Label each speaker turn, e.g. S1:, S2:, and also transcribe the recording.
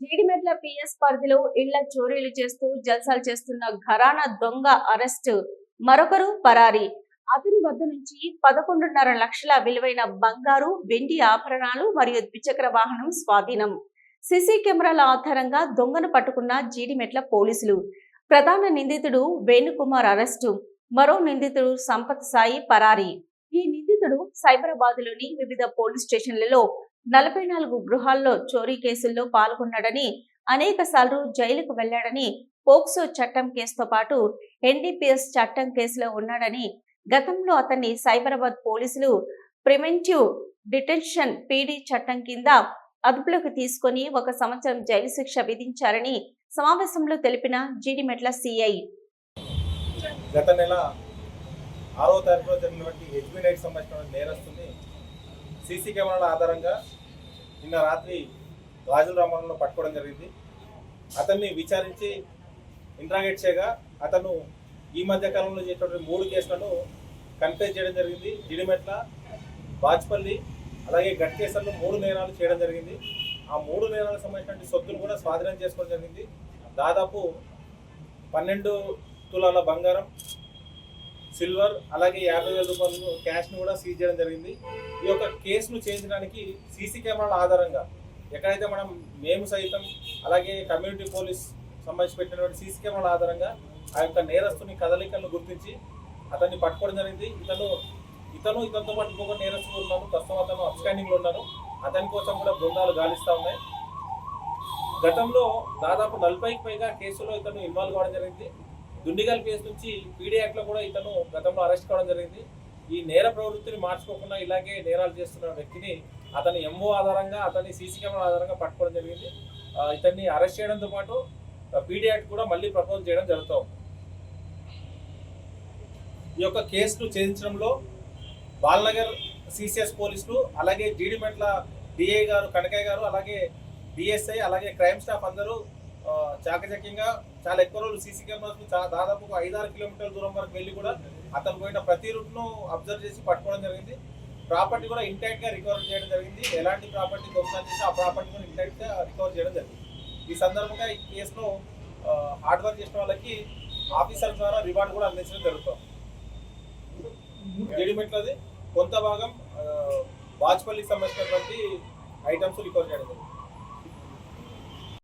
S1: Jeedimetla PS పరిధిలో ఇళ్ళ చోరీలు చేస్తూ జల్సాలు చేస్తున్న ఘరానా దొంగ అరెస్ట్. మరొకరు పరారి. అతని వద్ద నుంచి పదకొండున్నర లక్షల విలువైన బంగారు వెండి ఆభరణాలు మరియు ద్విచక్ర వాహనం స్వాధీనం. సిసి కెమెరాల ఆధారంగా దొంగను పట్టుకున్న జీడిమెట్ల పోలీసులు. ప్రధాన నిందితుడు వేణుకుమార్ అరెస్టు. మరో నిందితుడు సంపత్ సాయి పరారి. ఈ నిందితుడు సైబరాబాద్లోని వివిధ పోలీస్ స్టేషన్లలో నలభై నాలుగు గృహాల్లో చోరీ కేసుల్లో పాల్గొన్నాడని అనేక సార్లు జైలుకు వెళ్ళాడని పోక్సో చట్టం కేసుతో పాటు ఎన్డీపీఎస్ చట్టం కేసులో ఉన్నాడని గతంలో అతన్ని సైబరాబాద్ పోలీసులు ప్రివెంటివ్ డిటెన్షన్ పీడీ చట్టం కింద అదుపులోకి తీసుకొని ఒక సంవత్సరం జైలు శిక్ష విధించారని సమావేశంలో తెలిపిన జీడిమెట్ల సిఐ.
S2: గత నెల ఆరో తారీఖులో జరిగినటువంటి హెచ్బీ నైట్ సంబంధించిన నేరస్తుని సీసీ కెమెరాల ఆధారంగా నిన్న రాత్రి రాజుల రామారంలో పట్టుకోవడం జరిగింది. అతన్ని విచారించి ఇంట్రాగేట్ చేయగా అతను ఈ మధ్య కాలంలో చేసినటువంటి మూడు కేసులను కన్ఫ్యూజ్ చేయడం జరిగింది. జిడిమెట్ల బాచ్పల్లి అలాగే గట్ కేసులను మూడు నేరాలు చేయడం జరిగింది. ఆ మూడు నేరాలకు సంబంధించినటువంటి సొత్తులు కూడా స్వాధీనం చేసుకోవడం జరిగింది. దాదాపు పన్నెండు తులాల బంగారం సిల్వర్ అలాగే యాభై వేల రూపాయలు క్యాష్ను కూడా సీజ్ చేయడం జరిగింది. ఈ యొక్క కేసును చేయించడానికి సీసీ కెమెరాల ఆధారంగా ఎక్కడైతే మనం మేము సైతం అలాగే కమ్యూనిటీ పోలీస్ సంబంధించి పెట్టినటువంటి సీసీ కెమెరాల ఆధారంగా ఆ యొక్క నేరస్తుని కదలికలను గుర్తించి అతన్ని పట్టుకోవడం జరిగింది. ఇతను ఇతను ఇతనితో పాటు ఇంకొక నేరస్తులు ఉన్నాను ప్రస్తుతం అతను అప్స్టాండింగ్లో ఉన్నారు అతని కోసం కూడా బృందాలు గాలిస్తూ ఉన్నాయి. గతంలో దాదాపు నలభైకి పైగా కేసులో ఇతను ఇన్వాల్వ్ కావడం జరిగింది. దుండిగల్ కేసు నుంచి పీడీ యాక్ట్లో కూడా ఇతను గతంలో అరెస్ట్ కావడం జరిగింది ఈ నేర ప్రవృత్తిని మార్చుకోకుండా ఇలాగే నేరాలు చేస్తున్న వ్యక్తిని అతని ఎంఓ ఆధారంగా అతని సీసీ కెమెరా ఆధారంగా పట్టుకోవడం జరిగింది ఇతన్ని అరెస్ట్ చేయడంతో పాటు పీడీ యాక్ట్ కూడా మళ్ళీ ప్రపోజ్ చేయడం జరుగుతూ ఉంది. ఈ యొక్క కేసును ఛేదించడంలో బాలనగర్ సిసిఎస్ పోలీసులు అలాగే జీడిమెట్ల డిఐ గారు కనకయ్య గారు అలాగే డిఎస్ఐ అలాగే క్రైమ్ స్టాఫ్ అందరూ చాకచక్యంగా చాలా ఎక్కువ రోజులు సీసీ కెమెరాస్ దాదాపు ఒక ఐదారు కిలోమీటర్ల దూరం వరకు వెళ్ళి కూడా అతను పోయిన ప్రతి రూట్ను అబ్జర్వ్ చేసి పట్టుకోవడం జరిగింది. ప్రాపర్టీ కూడా ఇంటాక్ట్గా రికవర్ చేయడం జరిగింది. ఎలాంటి ప్రాపర్టీ దొంగతనం చేసి ఆ ప్రాపర్టీ కూడా ఇంటాక్ట్గా రికవర్ చేయడం జరిగింది. ఈ సందర్భంగా ఈ కేసులో హార్డ్ వర్క్ చేసిన వాళ్ళకి ఆఫీసర్ ద్వారా రివార్డు కూడా అందించడం జరుగుతుంది. జడిమెట్లది కొంత భాగం ఆ, వాజ్పల్లికి సంబంధించినటువంటి ఐటమ్స్ రికవర్ చేయడం జరిగింది.